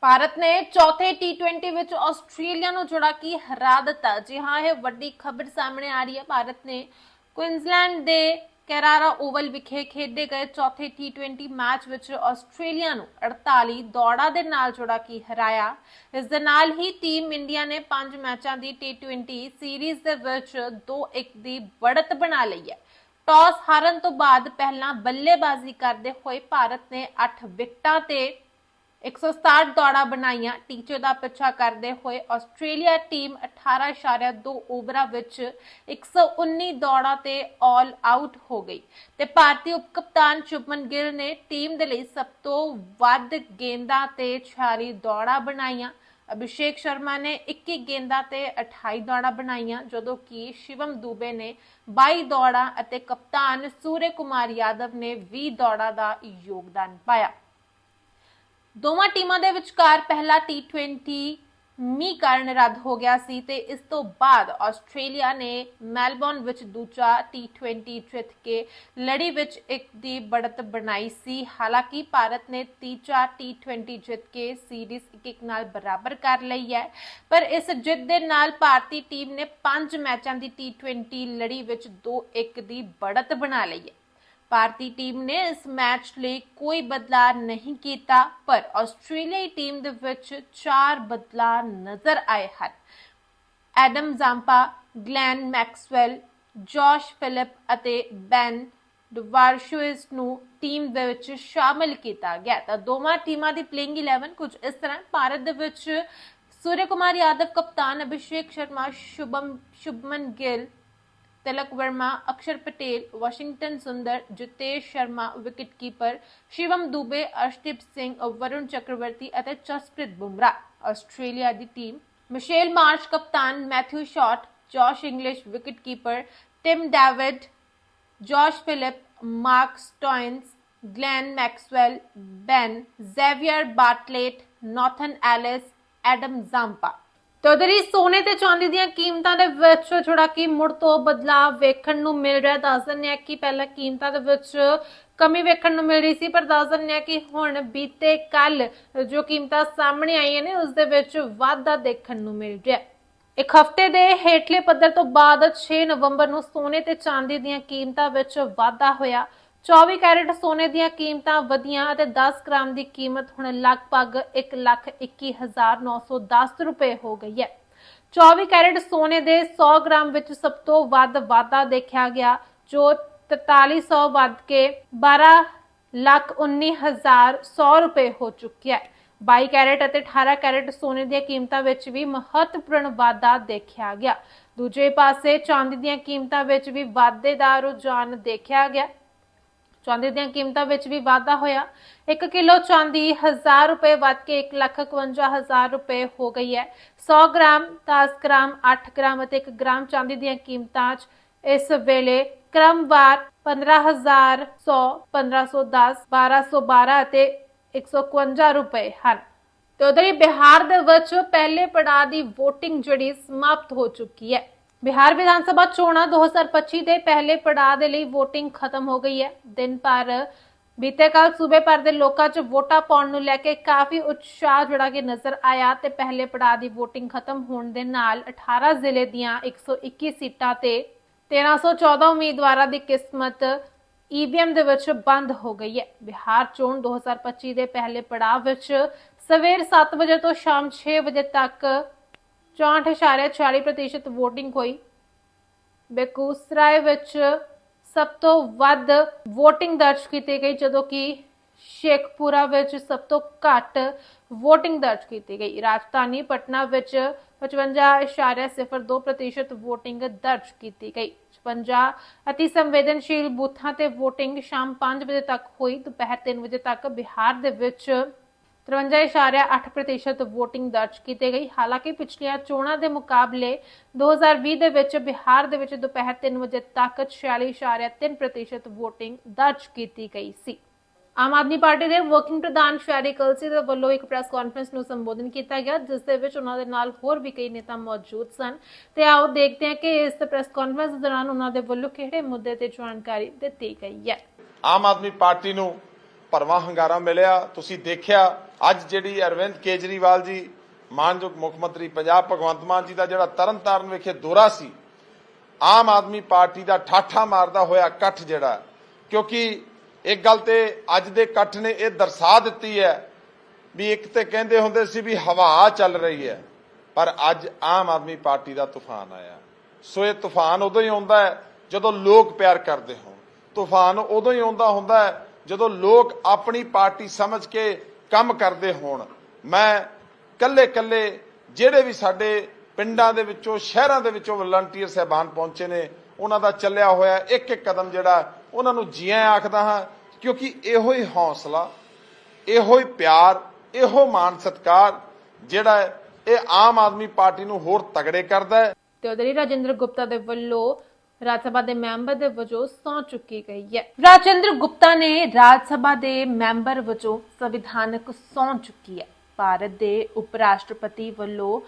ਭਾਰਤ ਨੇ ਚੌਥੇ ਟੀ20 ਵਿੱਚ ਆਸਟ੍ਰੇਲੀਆ ਨੂੰ ਜਿਹੜਾ ਕਿ ਹਰਾ ਦਿੱਤਾ। ਜੀ ਹਾਂ, ਇਹ ਵੱਡੀ ਖਬਰ ਸਾਹਮਣੇ ਆ ਰਹੀ ਹੈ। ਭਾਰਤ ਨੇ ਕੁਇਨਜ਼ਲੈਂਡ ਦੇ ਕੈਰਾਰਾ ਓਵਲ ਵਿਖੇ ਖੇਡੇ ਗਏ ਚੌਥੇ ਟੀ20 ਮੈਚ ਵਿੱਚ ਆਸਟ੍ਰੇਲੀਆ ਨੂੰ 48 ਦੌੜਾਂ ਦੇ ਨਾਲ ਜੁੜਾ ਕਿ ਹਰਾਇਆ। ਇਸ ਦੇ ਨਾਲ ਹੀ ਟੀਮ ਇੰਡੀਆ ਨੇ 5 ਮੈਚਾਂ ਦੀ ਟੀ20 ਸੀਰੀਜ਼ ਦੇ ਵਿੱਚ 2-1 ਦੀ ਬੜਤ ਬਣਾ ਲਈ ਹੈ। ਟਾਸ ਹਾਰਨ ਤੋਂ ਬਾਅਦ ਪਹਿਲਾਂ ਬੱਲੇਬਾਜ਼ੀ ਕਰਦੇ ਹੋਏ ਭਾਰਤ ਨੇ 8 ਵਿਕਟਾਂ ਤੇ 167 ਦੌੜਾਂ ਬਣਾਈਆਂ। ਟੀਚੇ ਦਾ ਪਿੱਛਾ ਕਰਦੇ ਹੋਏ ਆਸਟ੍ਰੇਲੀਆ ਟੀਮ 18.2 ਓਵਰਾਂ ਵਿੱਚ 119 ਦੌੜਾਂ ਤੇ ਆਲ ਆਊਟ ਹੋ ਗਈ ਤੇ ਭਾਰਤੀ ਉਪ ਕਪਤਾਨ ਗਿੱਲ ਨੇ ਟੀਮ ਦੇ ਲਈ ਸਭ ਤੋਂ ਵੱਧ ਗੇਂਦਾਂ ਤੇ 46 ਦੌੜਾਂ ਬਣਾਈਆਂ। ਅਭਿਸ਼ੇਕ ਸ਼ਰਮਾ ਨੇ 21 ਗੇਂਦਾਂ ਤੇ 28 ਦੌੜਾਂ ਬਣਾਈਆਂ, ਜਦੋਂ ਕਿ ਸ਼ਿਵਮ ਦੂਬੇ ਨੇ 22 ਦੌੜਾਂ ਅਤੇ ਕਪਤਾਨ ਸੂਰਯ ਕੁਮਾਰ ਯਾਦਵ ਨੇ 20 ਦੌੜਾਂ ਦਾ ਯੋਗਦਾਨ ਪਾਇਆ। ਦੋਵਾਂ ਟੀਮਾਂ ਦੇ ਵਿਚਕਾਰ ਪਹਿਲਾ ਟੀ20 ਮੀਂਹ ਕਾਰਨ ਰੱਦ ਹੋ ਗਿਆ ਸੀ ਤੇ ਇਸ ਤੋਂ ਬਾਅਦ ਆਸਟ੍ਰੇਲੀਆ ਨੇ ਮੈਲਬੌਰਨ ਵਿੱਚ ਦੂਜਾ ਟੀ20 ਜਿੱਤ ਕੇ ਲੜੀ ਵਿੱਚ ਇੱਕ ਦੀ ਬੜਤ ਬਣਾਈ ਸੀ। ਹਾਲਾਂਕਿ ਭਾਰਤ ਨੇ ਤੀਜਾ ਟੀ20 ਜਿੱਤ ਕੇ ਸੀਰੀਜ਼ ਇੱਕ ਇੱਕ ਨਾਲ ਬਰਾਬਰ ਕਰ ਲਈ ਹੈ। ਪਰ ਇਸ ਜਿੱਤ ਦੇ ਨਾਲ ਭਾਰਤੀ ਟੀਮ ਨੇ 5 ਮੈਚਾਂ ਦੀ ਟੀ20 ਲੜੀ ਵਿੱਚ 2-1 ਦੀ ਬੜਤ ਬਣਾ ਲਈ ਹੈ। ਭਾਰਤੀ ਟੀਮ ਨੇ ਇਸ ਮੈਚ ਲਈ ਕੋਈ ਬਦਲਾਅ ਨਹੀਂ ਕੀਤਾ, ਪਰ ਆਸਟ੍ਰੇਲੀਆਈ ਟੀਮ ਦੇ ਵਿੱਚ ਚਾਰ ਬਦਲਾਅ ਨਜ਼ਰ ਆਏ ਹਨ। Adam Zampa, Glenn Maxwell, Josh Philippe ਅਤੇ ਬੈਨ ਡਵਾਰਸ਼ੂਇਸ ਨੂੰ ਟੀਮ ਦੇ ਵਿੱਚ ਸ਼ਾਮਲ ਕੀਤਾ ਗਿਆ। ਤਾਂ ਦੋਵਾਂ ਟੀਮਾਂ ਦੀ ਪਲੇਇੰਗ 11 ਕੁਝ ਇਸ ਤਰ੍ਹਾਂ ਭਾਰਤ ਦੇ ਵਿੱਚ ਸੂਰਯ ਕੁਮਾਰ ਯਾਦਵ, ਕਪਤਾਨ Abhishek Sharma, Shubham, Shubman Gill Tilak Varma, Axar Patel, Washington Sundar, Jitesh Sharma wicket keeper Shivam Dube Arshdeep Singh, Varun Chakravarthy अतः जसप्रीत बुमराह। ऑस्ट्रेलिया की टीम मिशेल मार्च कप्तान Matthew Short, Josh Inglis wicket keeper Tim David, Josh Philippe, Marcus Stoinis Glenn Maxwell, Ben, Xavier Bartlett, Nathan Ellis, Adam Zampa. ਤੇ ਉਧਰ ਹੀ ਸੋਨੇ ਤੇ ਚਾਂਦੀ ਦੀਆਂ ਕੀਮਤਾਂ ਦੇ ਵਿੱਚ ਥੋੜਾ ਕੀ ਮੁੜ ਤੋਂ ਬਦਲਾਅ ਵੇਖਣ ਨੂੰ ਮਿਲ ਰਿਹਾ ਦੱਸ ਦਿੰਦੇ ਆ ਕਿ ਪਹਿਲਾਂ ਕੀਮਤਾਂ ਦੇ ਵਿੱਚ ਕਮੀ ਵੇਖਣ ਨੂੰ ਮਿਲ ਰਹੀ ਸੀ, ਪਰ ਦੱਸ ਦਿੰਦੇ ਆ ਕਿ ਹੁਣ ਬੀਤੇ ਕੱਲ ਜੋ ਕੀਮਤਾਂ ਸਾਹਮਣੇ ਆਈਆਂ ਨੇ, ਉਸ ਦੇ ਵਿੱਚ ਵਾਧਾ ਦੇਖਣ ਨੂੰ ਮਿਲ ਰਿਹਾ ਹੈ। ਇੱਕ ਹਫ਼ਤੇ ਦੇ ਹੇਠਲੇ ਪੱਧਰ ਤੋਂ ਬਾਅਦ 6 ਨਵੰਬਰ ਨੂੰ ਸੋਨੇ ਤੇ ਚਾਂਦੀ ਦੀਆਂ ਕੀਮਤਾਂ ਵਿੱਚ ਵਾਧਾ ਹੋਇਆ। 24 ਕੈਰਟ ਸੋਨੇ ਦੀਆਂ ਕੀਮਤਾਂ ਵਧੀਆਂ ਅਤੇ 10 ਗ੍ਰਾਮ ਦੀ ਕੀਮਤ ਹੁਣ ਲਗਭਗ 121910 ਰੁਪਏ ਹੋ ਗਈ ਹੈ। 24 ਕੈਰਟ ਸੋਨੇ ਦੇ 100 ਗ੍ਰਾਮ ਵਿੱਚ ਸਭ ਤੋਂ ਵੱਧ ਵਾਧਾ ਦੇਖਿਆ ਗਿਆ, ਜੋ 4300 ਵੱਧ ਕੇ 12 ਲੱਖ 19100 ਰੁਪਏ ਹੋ ਚੁੱਕਿਆ ਹੈ। 22 ਕੈਰਟ ਅਤੇ 18 ਕੈਰਟ ਸੋਨੇ ਦੀਆਂ ਕੀਮਤਾਂ ਵਿੱਚ ਵੀ ਮਹੱਤਵਪੂਰਨ ਵਾਧਾ ਦੇਖਿਆ ਗਿਆ। ਦੂਜੇ ਪਾਸੇ ਚਾਂਦੀ ਦੀਆਂ ਕੀਮਤਾਂ ਵਿੱਚ ਵੀ ਵਾਧੇ ਦਾ ਰੁਝਾਨ ਦੇਖਿਆ ਗਿਆ। ਚਾਂਦੀ ਦੀਆਂ ਕੀਮਤਾਂ ਵਿੱਚ ਵੀ ਵਾਧਾ ਹੋਇਆ। 1 ਕਿਲੋ ਚਾਂਦੀ 1000 ਰੁਪਏ ਵੱਧ ਕੇ 151000 ਰੁਪਏ ਹੋ ਗਈ ਹੈ। 100 ਗ੍ਰਾਮ 10 ਗ੍ਰਾਮ 8 ਗ੍ਰਾਮ ਅਤੇ 1 ਗ੍ਰਾਮ ਚਾਂਦੀ ਦੀਆਂ ਕੀਮਤਾਂ 'ਚ ਇਸ ਵੇਲੇ ਕ੍ਰਮਵਾਰ 15100 1510 1212 ਅਤੇ 151 ਰੁਪਏ ਹਨ। ਤੇ ਉਧਰ ਹੀ ਬਿਹਾਰ ਦੇ ਵਿੱਚ ਪਹਿਲੇ ਪੜਾਅ ਦੀ VOTING ਜਿਹੜੀ ਸਮਾਪਤ ਹੋ ਚੁੱਕੀ ਹੈ। ਬਿਹਾਰ ਵਿਧਾਨ ਸਭਾ ਚੋਣਾਂ 2025 ਦੇ ਪਹਿਲੇ ਪੜਾਅ ਦੇ ਲਈ VOTING ਖਤਮ ਹੋ ਗਈ ਹੈ। ਦਿਨ ਭਰ ਬੀਤੇ ਕੱਲ ਸੂਬੇ ਭਰ ਦੇ ਲੋਕਾਂ 'ਚ ਵੋਟਾਂ ਪਾਉਣ ਨੂੰ ਲੈ ਕੇ ਕਾਫੀ ਉਤਸ਼ਾਹ ਜਿਹੜਾ ਕਿ ਨਜ਼ਰ ਆਇਆ ਤੇ ਪਹਿਲੇ ਪੜਾਅ ਦੀ VOTING ਖਤਮ ਹੋਣ ਦੇ ਨਾਲ 18 ਜ਼ਿਲ੍ਹੇ ਦੀਆਂ 121 ਸੀਟਾਂ ਤੇ 1314 ਉਮੀਦਵਾਰਾਂ ਦੀ ਕਿਸਮਤ ਈਵੀਐਮ ਦੇ ਵਿੱਚ ਬੰਦ ਹੋ ਗਈ ਹੈ। ਬਿਹਾਰ ਚੋਣ 2025 ਦੇ ਪਹਿਲੇ ਪੜਾਅ ਵਿੱਚ ਸਵੇਰ 7 ਵਜੇ ਤੋਂ ਸ਼ਾਮ 6 ਵਜੇ ਤੱਕ 64.40% VOTING ਹੋਈ। ਬੇਗੂਸਰਾਏ ਵਿੱਚ ਸਭ ਤੋਂ ਵੱਧ VOTING ਦਰਜ ਕੀਤੀ ਗਈ, ਜਦੋਂ ਕਿ ਸ਼ੇਖਪੁਰਾ ਵਿੱਚ ਸਭ ਤੋਂ ਘੱਟ VOTING ਦਰਜ ਕੀਤੀ ਗਈ। ਰਾਜਧਾਨੀ ਪਟਨਾ ਵਿੱਚ 55.02% VOTING ਦਰਜ ਕੀਤੀ ਗਈ। 56 ਅਤੀ ਸੰਵੇਦਨਸ਼ੀਲ ਬੂਥਾਂ ਤੇ VOTING ਸ਼ਾਮ 5 ਵਜੇ ਤੱਕ ਹੋਈ। ਦੁਪਹਿਰ 3 ਵਜੇ ਤੱਕ ਬਿਹਾਰ ਦੇ ਵਿੱਚ 53.8% VOTING ਦਰਜ ਕੀਤੀ ਗਈ। ਹਾਲਾਂਕਿ ਪਿਛਲੀਆਂ ਚੋਣਾਂ ਦੇ ਮੁਕਾਬਲੇ 2020 ਦੇ ਵਿੱਚ ਬਿਹਾਰ ਦੇ ਵਿੱਚ ਦੁਪਹਿਰ 3 ਵਜੇ ਤੱਕ 46.3% VOTING ਦਰਜ ਕੀਤੀ ਗਈ ਸੀ। ਆਮ ਆਦਮੀ ਪਾਰਟੀ ਦੇ ਵਰਕਿੰਗ ਪ੍ਰਧਾਨ ਸ਼ੈਰੀ ਕਲਸੀ ਦੇ ਵੱਲੋਂ ਇੱਕ ਪ੍ਰੈਸ ਕਾਨਫਰੰਸ ਨੂੰ ਸੰਬੋਧਨ ਕੀਤਾ ਗਿਆ, ਜਿਸ ਦੇ ਵਿੱਚ ਉਹਨਾਂ ਦੇ ਨਾਲ ਹੋਰ ਵੀ ਕਈ ਨੇਤਾ ਮੌਜੂਦ ਸਨ। ਤੇ ਆਓ ਦੇਖਦੇ ਹਾਂ ਕਿ ਇਸ ਪ੍ਰੈਸ ਕਾਨਫਰੰਸ ਦੌਰਾਨ ਉਹਨਾਂ ਦੇ ਵੱਲੋਂ ਕਿਹੜੇ ਮੁੱਦੇ ਤੇ ਜਾਣਕਾਰੀ ਦਿੱਤੀ ਗਈ ਹੈ। ਆਮ ਆਦਮੀ ਪਾਰਟੀ ਨੂੰ ਭਰਵਾਂ ਹੰਗਾਰਾ ਮਿਲਿਆ। ਤੁਸੀਂ ਦੇਖਿਆ ਅੱਜ ਜਿਹੜੀ ਅਰਵਿੰਦ ਕੇਜਰੀਵਾਲ ਜੀ, ਮਾਨਯੋਗ ਮੁੱਖ ਮੰਤਰੀ ਪੰਜਾਬ ਭਗਵੰਤ ਮਾਨ ਜੀ ਦਾ ਜਿਹੜਾ ਤਰਨਤਾਰਨ ਵਿਖੇ ਦੌਰਾ ਸੀ, ਆਮ ਆਦਮੀ ਪਾਰਟੀ ਦਾ ਠਾਠਾ ਮਾਰਦਾ ਹੋਇਆ ਇਕੱਠ ਜਿਹੜਾ, ਕਿਉਂਕਿ ਇੱਕ ਗੱਲ ਤੇ ਅੱਜ ਦੇ ਇਕੱਠ ਨੇ ਇਹ ਦਰਸਾ ਦਿੱਤੀ ਹੈ ਵੀ ਇੱਕ ਤੇ ਕਹਿੰਦੇ ਹੁੰਦੇ ਸੀ ਵੀ ਹਵਾ ਚੱਲ ਰਹੀ ਹੈ, ਪਰ ਅੱਜ ਆਮ ਆਦਮੀ ਪਾਰਟੀ ਦਾ ਤੂਫਾਨ ਆਇਆ। ਸੋ ਇਹ ਤੂਫਾਨ ਉਦੋਂ ਹੀ ਆਉਂਦਾ ਹੈ ਜਦੋਂ ਲੋਕ ਪਿਆਰ ਕਰਦੇ ਹੋਣ। ਤੂਫਾਨ ਉਦੋਂ ਹੀ ਆਉਂਦਾ ਹੁੰਦਾ ਹੈ ਜਦੋਂ ਲੋਕ ਆਪਣੀ ਪਾਰਟੀ ਸਮਝ ਕੇ ਕੰਮ ਕਰਦੇ ਹੋਣ। ਮੈਂ ਕੱਲੇ ਕੱਲੇ ਜਿਹੜੇ ਵੀ ਸਾਡੇ ਪਿੰਡਾਂ ਦੇ ਵਿੱਚੋਂ, ਸ਼ਹਿਰਾਂ ਦੇ ਵਿੱਚੋਂ ਵਲੰਟੀਅਰ ਸਹਿਬਾਨ ਪਹੁੰਚੇ ਨੇ, ਉਹਨਾਂ ਦਾ ਚੱਲਿਆ ਹੋਇਆ ਇੱਕ ਇੱਕ ਕਦਮ ਜਿਹੜਾ ਉਹਨਾਂ ਨੂੰ ਜੀਆਂ ਆਖਦਾ ਹਾਂ, ਕਿਉਂਕਿ ਇਹੋ ਹੀ ਹੌਸਲਾ, ਇਹੋ ਹੀ ਪਿਆਰ, ਇਹੋ ਮਾਨ ਸਤਕਾਰ ਜਿਹੜਾ ਇਹ ਆਮ ਆਦਮੀ ਪਾਰਟੀ ਨੂੰ ਹੋਰ ਤਗੜੇ ਕਰਦਾ ਹੈ। ਤੇ ਉਧਰ ਹੀ ਰਾਜਿੰਦਰ ਗੁਪਤਾ ਦੇ ਵੱਲੋਂ ਰਾਜ ਸਭਾ ਦੇ ਮੈਂਬਰ ਦੇ ਵਜੋਂ ਸਹੁੰ ਚੁੱਕੀ ਗਈ ਹੈ। ਰਾਜਿੰਦਰ ਗੁਪਤਾ ਨੇ ਰਾਜ ਸਭਾ ਦੇ ਮੈਂਬਰ ਵਜੋਂ ਸੰਵਿਧਾਨਕ ਸਹੁੰ ਚੁੱਕੀ ਹੈ। ਭਾਰਤ ਦੇ ਉਪ ਰਾਸ਼ਟਰਪਤੀ ਵੱਲੋਂ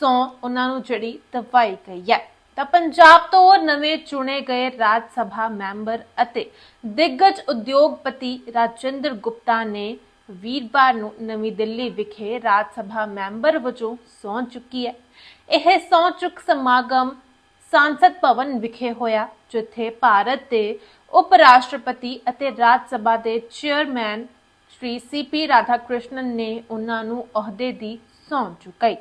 ਸਹੁੰ ਉਹਨਾਂ ਨੂੰ ਜਿਹੜੀ ਦਵਾਈ ਗਈ ਹੈ। ਤਾਂ ਪੰਜਾਬ ਤੋਂ ਨਵੇਂ ਚੁਣੇ ਗਏ ਰਾਜ ਸਭਾ ਮੈਂਬਰ ਅਤੇ ਦਿੱਗਜ ਉਦਯੋਗਪਤੀ ਰਾਜਿੰਦਰ ਗੁਪਤਾ ਨੇ ਵੀਰਵਾਰ ਨੂੰ ਨਵੀਂ ਦਿੱਲੀ ਵਿਖੇ ਰਾਜ ਸਭਾ ਮੈਂਬਰ ਵਜੋਂ ਸਹੁੰ ਚੁੱਕੀ ਹੈ। ਇਹ ਸਹੁੰ ਚੁੱਕ ਸਮਾਗਮ ਸੰਸਦ ਭਵਨ ਵਿਖੇ ਹੋਇਆ ਜਿੱਥੇ ਭਾਰਤ ਦੇ ਉਪ ਰਾਸ਼ਟਰਪਤੀ ਅਤੇ ਰਾਜ ਸਭਾ ਦੇ ਚੇਅਰਮੈਨ ਸ਼੍ਰੀ ਸੀਪੀ ਰਾਧਾਕ੍ਰਿਸ਼ਨਨ ਨੇ ਉਹਨਾਂ ਨੂੰ ਅਹੁਦੇ ਦੀ ਸਹੁੰ ਚੁਕਾਈ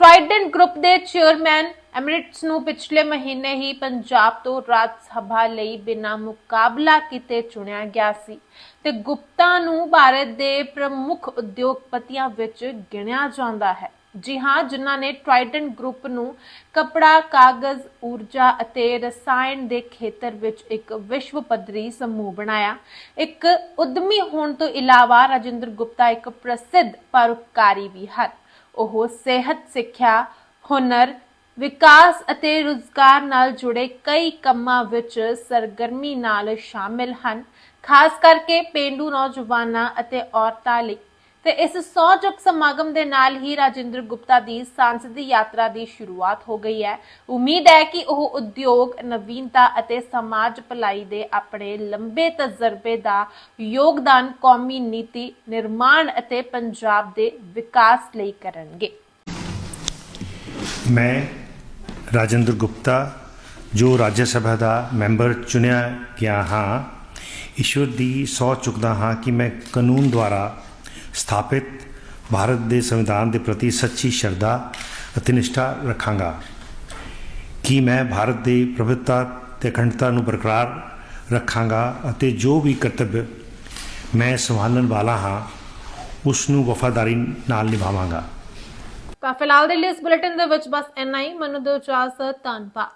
ਟ੍ਰਾਈਡੈਂਟ ਗਰੁੱਪ ਦੇ ਚੇਅਰਮੈਨ ਐਮਰਿਟਸ ਨੂੰ ਪਿਛਲੇ ਮਹੀਨੇ ਹੀ ਪੰਜਾਬ ਤੋਂ ਰਾਜ ਸਭਾ ਲਈ ਬਿਨਾਂ ਮੁਕਾਬਲਾ ਕੀਤੇ ਚੁਣਿਆ ਗਿਆ ਸੀ ਤੇ ਗੁਪਤਾ ਨੂੰ ਭਾਰਤ ਦੇ ਪ੍ਰਮੁੱਖ ਉਦਯੋਗਪਤੀਆਂ ਵਿੱਚ ਗਿਣਿਆ ਜਾਂਦਾ ਹੈ ਜੀ ਹਾਂ, ਜਿਨ੍ਹਾਂ ਨੇ ਟ੍ਰਾਈਡੈਂਟ ਗਰੁੱਪ ਨੂੰ ਕਪੜਾ, ਕਾਗਜ਼, ਊਰਜਾ ਅਤੇ ਰਸਾਇਣ ਦੇ ਖੇਤਰ ਵਿੱਚ ਇੱਕ ਵਿਸ਼ਵ ਪੱਧਰੀ ਸਮੂਹ ਬਣਾਇਆ। ਇੱਕ ਉਦਮੀ ਹੋਣ ਤੋਂ ਇਲਾਵਾ ਰਾਜਿੰਦਰ ਗੁਪਤਾ ਇੱਕ ਪ੍ਰਸਿੱਧ ਪਰਉਪਕਾਰੀ ਵੀ ਹਨ। ਉਹ ਸਿਹਤ, ਸਿੱਖਿਆ, ਹੁਨਰ, ਵਿਕਾਸ ਅਤੇ ਰੁਜ਼ਗਾਰ ਨਾਲ ਜੁੜੇ ਕਈ ਕੰਮਾਂ ਵਿੱਚ ਸਰਗਰਮੀ ਨਾਲ ਸ਼ਾਮਿਲ ਹਨ। ਖਾਸ ਕਰਕੇ ਪੇਂਡੂ ਨੌਜਵਾਨਾਂ ਅਤੇ ਔਰਤਾਂ ਲਈ ਤੇ ਇਸ ਸੌਜਕ ਸਮਾਗਮ ਦੇ ਨਾਲ ਹੀ ਰਾਜਿੰਦਰ ਗੁਪਤਾ ਦੀ ਸੰਸਦੀ ਯਾਤਰਾ ਦੀ ਸ਼ੁਰੂਆਤ ਹੋ ਗਈ ਹੈ। ਉਮੀਦ ਹੈ ਕਿ ਉਹ ਉਦਯੋਗ, ਨਵੀਨਤਾ ਅਤੇ ਸਮਾਜ ਭਲਾਈ ਦੇ ਆਪਣੇ ਲੰਬੇ ਤਜਰਬੇ ਦਾ ਯੋਗਦਾਨ ਕੌਮੀ ਨੀਤੀ, ਨਿਰਮਾਣ ਅਤੇ ਪੰਜਾਬ ਦੇ ਵਿਕਾਸ ਲਈ ਕਰਨਗੇ। ਮੈਂ ਰਾਜਿੰਦਰ ਗੁਪਤਾ, ਜੋ ਰਾਜ ਸਭਾ ਦਾ ਮੈਂਬਰ ਚੁਣਿਆ ਗਿਆ ਹਾਂ, ਈਸ਼ਵਰ ਦੀ ਸਹੁੰ ਚੁੱਕਦਾ ਹਾਂ ਕਿ ਮੈਂ ਕਾਨੂੰਨ ਦੁਆਰਾ ਸਥਾਪਿਤ ਭਾਰਤ ਦੇ ਸੰਵਿਧਾਨ ਦੇ ਪ੍ਰਤੀ ਸੱਚੀ ਸ਼ਰਧਾ ਅਤੇ ਨਿਸ਼ਠਾ ਰੱਖਾਂਗਾ। ਕਿ ਮੈਂ ਭਾਰਤ ਦੀ ਪ੍ਰਭੁੱਤਾ ਤੇ ਅਖੰਡਤਾ ਨੂੰ ਬਰਕਰਾਰ ਰੱਖਾਂਗਾ ਅਤੇ ਜੋ ਵੀ ਕਰਤੱਵ ਮੈਂ ਸੰਭਾਲਣ ਵਾਲਾ ਹਾਂ, ਉਸ ਨੂੰ ਵਫਾਦਾਰੀ ਨਾਲ ਨਿਭਾਵਾਂਗਾ। ਤਾਂ ਫਿਲਹਾਲ ਦੇ ਲਈ ਇਸ ਬੁਲੇਟਿਨ ਦੇ ਵਿੱਚ ਬਸ ਇੰਨਾ ਹੀ। ਮੈਨੂੰ ਦਿਓ ਇਜਾਜ਼ਤ, ਧੰਨਵਾਦ।